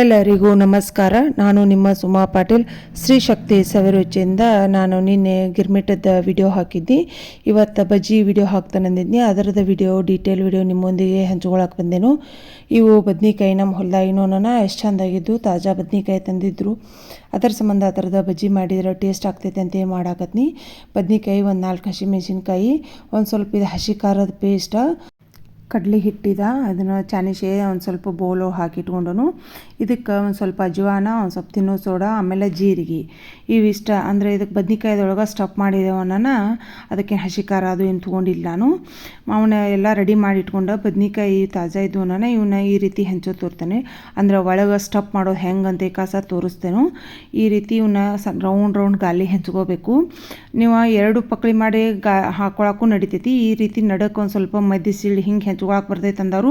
ಎಲ್ಲರಿಗೂ ನಮಸ್ಕಾರ. ನಾನು ನಿಮ್ಮ ಸುಮಾ ಪಾಟೀಲ್. ಶ್ರೀ ಶಕ್ತಿ ಸವಿರುಚಿಯಿಂದ ನಾನು ನಿನ್ನೆ ಗಿರ್ಮಿಟದ ವಿಡಿಯೋ ಹಾಕಿದ್ದೆ. ಇವತ್ತು ಬಜ್ಜಿ ವಿಡಿಯೋ ಹಾಕ್ತಾನಂದಿದ್ನಿ ಅದರದ ವಿಡಿಯೋ, ಡೀಟೇಲ್ ವಿಡಿಯೋ ನಿಮ್ಮೊಂದಿಗೆ ಹಂಚ್ಕೊಳಕ್ಕೆ ಬಂದೆನು. ಇವು ಬದ್ನಿಕಾಯಿ ನಮ್ಮ ಹೊಲ್ದಾಗಿನೋನ ಎಷ್ಟು ಚೆಂದಾಗಿದ್ದು, ತಾಜಾ ಬದ್ನಿಕಾಯಿ ತಂದಿದ್ರು. ಅದರ ಸಂಬಂಧ ಆ ಥರದ ಬಜ್ಜಿ ಮಾಡಿದ್ರೆ ಟೇಸ್ಟ್ ಆಗ್ತೈತೆ ಅಂತ ಮಾಡಾಕತ್ನಿ. ಬದ್ನಿಕಾಯಿ ಒಂದು ನಾಲ್ಕು ಹಸಿಮೆಣ್ಸಿನ್ಕಾಯಿ ಒಂದು ಸ್ವಲ್ಪ ಇದು ಹಸಿ ಖಾರದ ಪೇಸ್ಟ ಕಡಲೆ ಹಿಟ್ಟಿದ, ಅದನ್ನು ಚಾನಿಶೆ ಒಂದು ಸ್ವಲ್ಪ ಬೋಲು ಹಾಕಿಟ್ಕೊಂಡು ಇದಕ್ಕೆ ಒಂದು ಸ್ವಲ್ಪ ಅಜ್ವಾನ, ಒಂದು ಸ್ವಲ್ಪ ತಿನ್ನೋ ಸೋಡಾ, ಆಮೇಲೆ ಜೀರಿಗೆ. ಇವಿಷ್ಟ ಅಂದರೆ ಇದಕ್ಕೆ ಬದ್ನಿಕಾಯ್ದೊಳಗೆ ಸ್ಟಫ್ ಮಾಡಿದೇವನ್ನ ಅದಕ್ಕೆ ಹಸಿ ಖಾರ ಅದು ಏನು ತೊಗೊಂಡಿಲ್ಲ ನಾನು ಅವನ ಎಲ್ಲ ರೆಡಿ ಮಾಡಿ ಇಟ್ಕೊಂಡು ಬದ್ನಿಕಾಯಿ ತಾಜಾ ಇದ್ವನ್ನ ಇವನ್ನ ಈ ರೀತಿ ಹೆಂಚೋ ತೋರ್ತಾನೆ. ಅಂದ್ರೆ ಒಳಗೆ ಸ್ಟಪ್ ಮಾಡೋದು ಹೆಂಗಂತ ಕಾಸ ತೋರಿಸ್ತೇನೆ. ಈ ರೀತಿ ಇವನ್ನ ರೌಂಡ್ ರೌಂಡ್ ಗಾಲಿ ಹೆಂಚ್ಕೋಬೇಕು. ನೀವು ಎರಡು ಪಕ್ಳಿ ಮಾಡಿ ಗಾ ಹಾಕೊಳಕ್ಕೂ ನಡಿತೈತಿ. ಈ ರೀತಿ ನಡಕ್ಕೆ ಒಂದು ಸ್ವಲ್ಪ ಮಧ್ಯ ಸೀಳಿ ಹಿಂಗೆ ಹೆಂಚ್ಕೊಳಕ್ಕೆ ಬರ್ತೈತೆ ಅಂದರು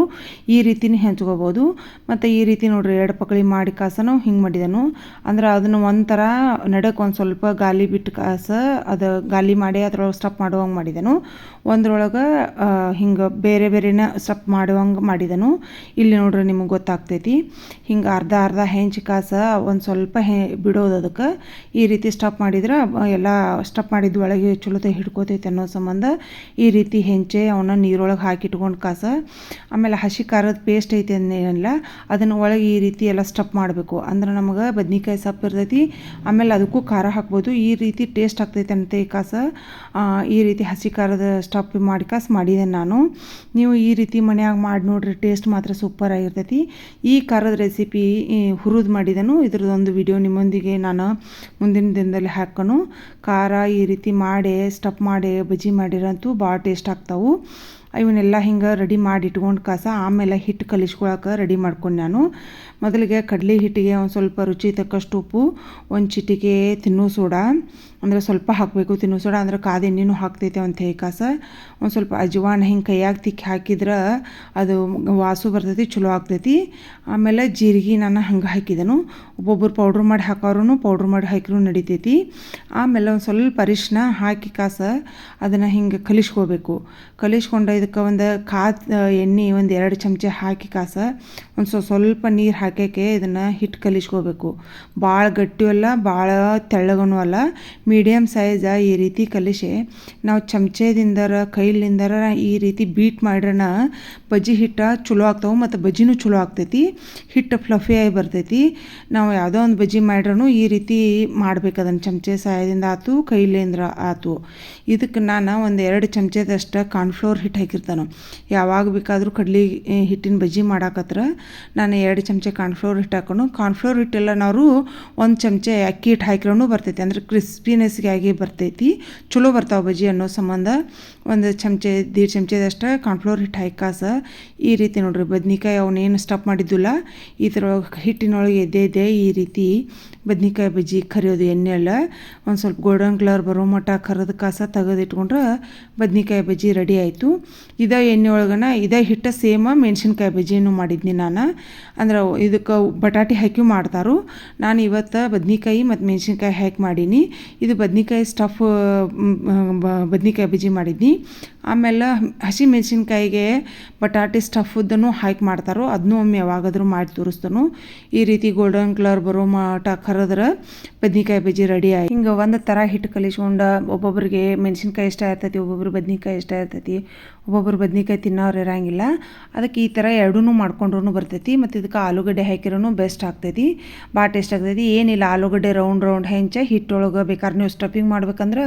ಈ ರೀತಿನೇ ಹೆಂಚ್ಕೋಬೋದು ಮತ್ತು ಈ ರೀತಿ ನೋಡ್ರಿ ಎರಡು ಪಕಳಿ ಮಾಡಿ ಕಾಸನು ಹಿಂಗೆ ಮಾಡಿದನು. ಅಂದ್ರೆ ಅದನ್ನು ಒಂಥರ ನಡಕ್ಕೆ ಒಂದು ಸ್ವಲ್ಪ ಗಾಲಿ ಬಿಟ್ಟು ಕಾಸ ಅದು ಗಾಲಿ ಮಾಡಿ ಅದ್ರೊಳಗೆ ಸ್ಟಪ್ ಮಾಡುವಂಗೆ ಮಾಡಿದನು. ಒಂದ್ರೊಳಗೆ ಹಿಂಗೆ ಬೇರೆ ಬೇರೆನ ಸ್ಟಪ್ ಮಾಡುವಂಗೆ ಮಾಡಿದನು. ಇಲ್ಲಿ ನೋಡ್ರಿ ನಿಮಗೆ ಗೊತ್ತಾಗ್ತೈತಿ. ಹಿಂಗೆ ಅರ್ಧ ಅರ್ಧ ಹೆಂಚು ಕಾಸ ಒಂದು ಸ್ವಲ್ಪ ಹೆ, ಬಿಡೋದು ಅದಕ್ಕೆ. ಈ ರೀತಿ ಸ್ಟಪ್ ಮಾಡಿದ್ರೆ ಎಲ್ಲ ಸ್ಟಪ್ ಮಾಡಿದ ಒಳಗೆ ಚಲೋತೆ ಹಿಡ್ಕೋತೈತೆ ಅನ್ನೋ ಸಂಬಂಧ ಈ ರೀತಿ ಹೆಂಚೆ ಅವನ್ನ ನೀರೊಳಗೆ ಹಾಕಿಟ್ಕೊಂಡು ಕಾಸ ಆಮೇಲೆ ಹಸಿ ಖಾರದ ಪೇಸ್ಟ್ ಐತಿ ಅಂದೇನಲ್ಲ ಅದನ್ನು ಒಳಗೆ ಈ ರೀತಿ ಎಲ್ಲ ಸ್ಟಪ್ ಮಾಡಬೇಕು. ಅಂದ್ರೆ ನಮಗೆ ಬದ್ನಿಕಾಯಿ ಸೊಪ್ಪು ಇರ್ತೈತಿ, ಆಮೇಲೆ ಅದಕ್ಕೂ ಖಾರ ಹಾಕ್ಬೋದು. ಈ ರೀತಿ ಟೇಸ್ಟ್ ಆಗ್ತೈತೆ ಅಂತ ಈ ಕಾಸ. ಈ ರೀತಿ ಹಸಿ ಖಾರದ ಸ್ಟಪ್ ಮಾಡಿ ಕಾಸು ಮಾಡಿದೆ ನಾನು. ನೀವು ಈ ರೀತಿ ಮನೆಯಾಗ ಮಾಡಿ ನೋಡ್ರಿ ಟೇಸ್ಟ್ ಮಾತ್ರ ಸೂಪರ್ ಆಗಿರ್ತೈತಿ. ಈ ಖಾರದ ರೆಸಿಪಿ ಹುರಿದು ಮಾಡಿದನು. ಇದ್ರದೊಂದು ವಿಡಿಯೋ ನಿಮ್ಮೊಂದಿಗೆ ನಾನು ಮುಂದಿನ ದಿನದಲ್ಲಿ ಹಾಕೋನು. ಖಾರ ಈ ರೀತಿ ಮಾಡಿ ಸ್ಟಪ್ ಮಾಡಿ, ಬಜ್ಜಿ ಮಾಡಿರಂತೂ ಭಾಳ ಟೇಸ್ಟ್ ಆಗ್ತಾವೆ. ಇವನ್ನೆಲ್ಲ ಹಿಂಗೆ ರೆಡಿ ಮಾಡಿ ಇಟ್ಕೊಂಡು ಕಾಸ ಆಮೇಲೆ ಹಿಟ್ಟು ಕಲಿಸ್ಕೊಳಕ್ಕೆ ರೆಡಿ ಮಾಡ್ಕೊಂಡು ನಾನು. ಮೊದಲಿಗೆ ಕಡಲೆ ಹಿಟ್ಟಿಗೆ ಒಂದು ಸ್ವಲ್ಪ ರುಚಿ ತಕ್ಕಷ್ಟು ಉಪ್ಪು, ಒಂದು ಚಿಟಿಕೆ ತಿನ್ನೋ ಸೋಡಾ. ಅಂದರೆ ಸ್ವಲ್ಪ ಹಾಕಬೇಕು ತಿನ್ನು ಸೋಡಾ, ಅಂದ್ರೆ ಕಾದ ಎಣ್ಣೆನೂ ಹಾಕ್ತೈತೆ ಒಂದು ಹೇ ಕಾಸ. ಒಂದು ಸ್ವಲ್ಪ ಅಜ್ವಾನ ಹಿಂಗೆ ಕೈಯಾಗಿ ತಿಕ್ಕಿ ಹಾಕಿದ್ರೆ ಅದು ವಾಸು ಬರ್ತೈತಿ, ಚಲೋ ಆಗ್ತೈತಿ. ಆಮೇಲೆ ಜೀರಿಗೆ ನಾನು ಹಂಗೆ ಹಾಕಿದನು. ಒಬ್ಬೊಬ್ಬರು ಪೌಡ್ರ್ ಮಾಡಿ ಹಾಕೋರು ಪೌಡ್ರ್ ಮಾಡಿ ಹಾಕಿರೂ ನಡಿತೈತಿ. ಆಮೇಲೆ ಒಂದು ಸ್ವಲ್ಪ ಅರಿಶಿನ ಹಾಕಿ ಕಾಸ ಅದನ್ನು ಹಿಂಗೆ ಕಲಿಸ್ಕೋಬೇಕು. ಕಲಿಸ್ಕೊಂಡು ಇದಕ್ಕೆ ಒಂದು ಕಾದ ಎಣ್ಣೆ ಒಂದು ಎರಡು ಚಮಚ ಹಾಕಿ ಕಾಸ, ಒಂದು ಸ್ವಲ್ಪ ಸ್ವಲ್ಪ ನೀರು ಹಾಕೋಕ್ಕೆ ಇದನ್ನು ಹಿಟ್ಟು ಕಲಿಸ್ಕೋಬೇಕು. ಭಾಳ ಗಟ್ಟಿ ಅಲ್ಲ ಭಾಳ ತೆಳ್ಳಗನೂ ಅಲ್ಲ ಮೀಡಿಯಮ್ ಸೈಜ ಈ ರೀತಿ ಕಲಿಸಿ, ನಾವು ಚಮಚದಿಂದರ, ಕೈಲಿಂದರ ಈ ರೀತಿ ಬೀಟ್ ಮಾಡ್ರನ, ಬಜ್ಜಿ ಹಿಟ್ಟು ಚಲೋ ಆಗ್ತಾವೆ ಮತ್ತು ಬಜ್ಜಿನೂ ಚಲೋ ಆಗ್ತೈತಿ, ಹಿಟ್ಟು ಫ್ಲಫಿಯಾಗಿ ಬರ್ತೈತಿ. ನಾವು ಯಾವುದೋ ಒಂದು ಬಜ್ಜಿ ಮಾಡ್ರೂ ಈ ರೀತಿ ಮಾಡ್ಬೇಕು ಅದನ್ನು, ಚಮಚೆ ಸಹಾಯದಿಂದ ಆಯ್ತು ಕೈಲಿಂದ್ರ ಆಯ್ತು ಇದಕ್ಕೆ ನಾನು ಒಂದು ಎರಡು ಚಮಚದಷ್ಟು ಕಾರ್ನ್ಫ್ಲೋರ್ ಹಿಟ್ಟು ಹಾಕಿರ್ತಾನೆ ಯಾವಾಗ ಬೇಕಾದರೂ ಕಡ್ಲಿ ಹಿಟ್ಟಿನ ಬಜ್ಜಿ ಮಾಡಾಕತ್ರ ನಾನು ಎರಡು ಚಮಚ ಕಾರ್ನ್ಫ್ಲೋರ್ ಹಿಟ್ಟು ಹಾಕೊಂಡು ಕಾರ್ನ್ಫ್ಲೋರ್ ಹಿಟ್ಟೆಲ್ಲ ನಾವು ಒಂದು ಚಮಚ ಅಕ್ಕಿ ಹಿಟ್ಟು ಹಾಕಿರೋನು ಬರ್ತೈತಿ. ಅಂದ್ರೆ ಕ್ರಿಸ್ಪಿನೆಸ್ಗಾಗಿ ಬರ್ತೈತಿ. ಚಲೋ ಬರ್ತಾವೆ ಬಜ್ಜಿ ಅನ್ನೋ ಸಂಬಂಧ. ಒಂದು ಚಮಚೆ, ದೀಡ್ ಚಮಚದಷ್ಟು ಕಾರ್ನ್ಫ್ಲೋರ್ ಹಿಟ್ಟು ಹಾಕಿ ಕಾಸ ಈ ರೀತಿ ನೋಡ್ರಿ, ಬದ್ನಿಕಾಯಿ ಅವನೇನು ಸ್ಟಫ್ ಮಾಡಿದ್ದಿಲ್ಲ, ಈ ಥರ ಹಿಟ್ಟಿನೊಳಗೆ ಎದ್ದೆ ಎದ್ದೆ ಈ ರೀತಿ ಬದ್ನಿಕಾಯಿ ಬಜ್ಜಿ ಕರಿಯೋದು ಎಣ್ಣೆ ಎಲ್ಲ, ಒಂದು ಸ್ವಲ್ಪ ಗೋಲ್ಡನ್ ಕಲರ್ ಬರೋ ಮಟ್ಟ ಕರೆದು ಕಾಸ ತೆಗೆದಿಟ್ಕೊಂಡ್ರೆ ಬದ್ನಿಕಾಯಿ ಬಜ್ಜಿ ರೆಡಿ ಆಯಿತು. ಇದೇ ಎಣ್ಣೆ ಒಳಗನ ಇದೇ ಹಿಟ್ಟು ಸೇಮ ಮೆಣಸಿನ್ಕಾಯಿ ಬಜ್ಜಿನೂ ಮಾಡಿದ್ನಿ ನಾನು. ಅಂದ್ರೆ ಇದಕ್ಕೆ ಬಟಾಟಿ ಹಾಕಿ ಮಾಡ್ತಾರು. ನಾನು ಇವತ್ತು ಬದ್ನಿಕಾಯಿ ಮತ್ತು ಮೆಣಸಿನ್ಕಾಯಿ ಹಾಕಿ ಮಾಡೀನಿ. ಇದು ಬದ್ನಿಕಾಯಿ ಸ್ಟಫ್ ಬದ್ನಿಕಾಯಿ ಬಜ್ಜಿ ಮಾಡಿದ್ನಿ. ಆಮೇಲೆ ಹಸಿ ಮೆಣಸಿನ್ಕಾಯಿಗೆ ಬಟಾಟೆ ಸ್ಟಫದ್ದನ್ನು ಹಾಕಿ ಮಾಡ್ತಾರೋ ಅದನ್ನೂ ಒಮ್ಮೆ ಯಾವಾಗಾದರೂ ಮಾಡಿ ತೋರಿಸ್ತಾನು. ಈ ರೀತಿ ಗೋಲ್ಡನ್ ಕಲರ್ ಬರೋ ಮಾಟ ಕರೆದ್ರೆ ಬದ್ನಿಕಾಯಿ ಬಜ್ಜಿ ರೆಡಿ ಆಯ್ತು. ಹಿಂಗೆ ಒಂದು ಥರ ಹಿಟ್ಟು ಕಲಿಸ್ಕೊಂಡು ಒಬ್ಬೊಬ್ರಿಗೆ ಮೆಣಸಿನ್ಕಾಯಿ ಇಷ್ಟ ಇರ್ತೈತಿ, ಒಬ್ಬೊಬ್ರು ಬದ್ನಿಕಾಯಿ ಇಷ್ಟ ಇರ್ತೈತಿ. ಒಬ್ಬೊಬ್ರು ಬದ್ನಿಕಾಯಿ ತಿನ್ನೋರು ಇರೋಂಗಿಲ್ಲ. ಅದಕ್ಕೆ ಈ ಥರ ಎರಡೂ ಮಾಡ್ಕೊಂಡ್ರೂ ಬರ್ತೈತಿ, ಮತ್ತು ಇದಕ್ಕೆ ಆಲೂಗಡ್ಡೆ ಹಾಕಿರೋನು ಬೆಸ್ಟ್ ಆಗ್ತೈತಿ. ಭಾಳ ಟೇಸ್ಟ್ ಆಗ್ತೈತಿ. ಏನಿಲ್ಲ, ಆಲೂಗಡ್ಡೆ ರೌಂಡ್ ರೌಂಡ್ ಹೆಂಚೆ ಹಿಟ್ಟೊಳಗೆ ಬೇಕಾದ್ರೆ ನೀವು ಸ್ಟಫಿಂಗ್ ಮಾಡ್ಬೇಕಂದ್ರೆ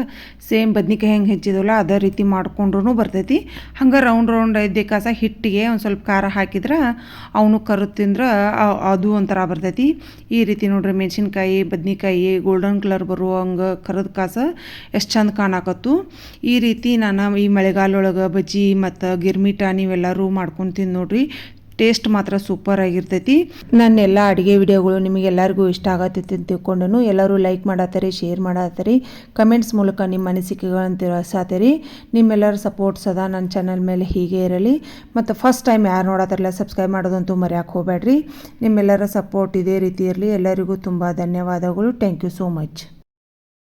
ಸೇಮ್ ಬದ್ನಿಕಾಯಿ ಹೆಂಗೆ ಹೆಚ್ಚಿದವಲ್ಲ ಅದೇ ರೀತಿ ಮಾಡ್ಕೊಂಡ್ರೂ ಬರ್ತೈತಿ. ಹಂಗೆ ರೌಂಡ್ ರೌಂಡ್ ಇದ್ದೆ ಕಾಸ ಹಿಟ್ಟಿಗೆ ಒಂದು ಸ್ವಲ್ಪ ಖಾರ ಹಾಕಿದ್ರೆ ಅವನು ಕರು ತಿಂದ್ರೆ ಅದು ಒಂಥರ ಬರ್ತೈತಿ. ಈ ರೀತಿ ನೋಡ್ರಿ ಮೆಣಸಿನ್ಕಾಯಿ, ಬದ್ನಿಕಾಯಿ ಗೋಲ್ಡನ್ ಕಲರ್ ಬರುವ ಹಂಗೆ ಕರದ ಕಾಸ ಎಷ್ಟು ಚಂದ ಕಾಣಾಕತ್ತು. ಈ ರೀತಿ ನಾನು ಈ ಮಳೆಗಾಲೊಳಗೆ ಬಜ್ಜಿ ಮತ್ತು ಗಿರ್ಮಿಟ ನೀವೆಲ್ಲರೂ ಮಾಡ್ಕೊಂಡು ತಿಂದು ನೋಡ್ರಿ. ಟೇಸ್ಟ್ ಮಾತ್ರ ಸೂಪರ್ ಆಗಿರ್ತೈತಿ. ನನ್ನ ಎಲ್ಲ ಅಡುಗೆ ವಿಡಿಯೋಗಳು ನಿಮಗೆಲ್ಲರಿಗೂ ಇಷ್ಟ ಆಗತ್ತೈತಿ ಅಂತ ತಿಳ್ಕೊಂಡು ಎಲ್ಲರೂ ಲೈಕ್ ಮಾಡತ್ತರಿ ಶೇರ್ ಮಾಡತ್ತರಿ ಕಮೆಂಟ್ಸ್ ಮೂಲಕ ನಿಮ್ಮ ಅನಿಸಿಕೆಗಳನ್ನು ರೀ ನಿಮ್ಮೆಲ್ಲರ ಸಪೋರ್ಟ್ ಸದಾ ನನ್ನ ಚಾನಲ್ ಮೇಲೆ ಹೀಗೆ ಇರಲಿ. ಮತ್ತು ಫಸ್ಟ್ ಟೈಮ್ ಯಾರು ನೋಡತ್ತಾರಲ್ಲ ಸಬ್ಸ್ಕ್ರೈಬ್ ಮಾಡೋದಂತೂ ಮರೆಯೋಕೆ ಹೋಗಬೇಡ್ರಿ ನಿಮ್ಮೆಲ್ಲರ ಸಪೋರ್ಟ್ ಇದೇ ರೀತಿ ಇರಲಿ. ಎಲ್ಲರಿಗೂ ತುಂಬ ಧನ್ಯವಾದಗಳು. Thank you so much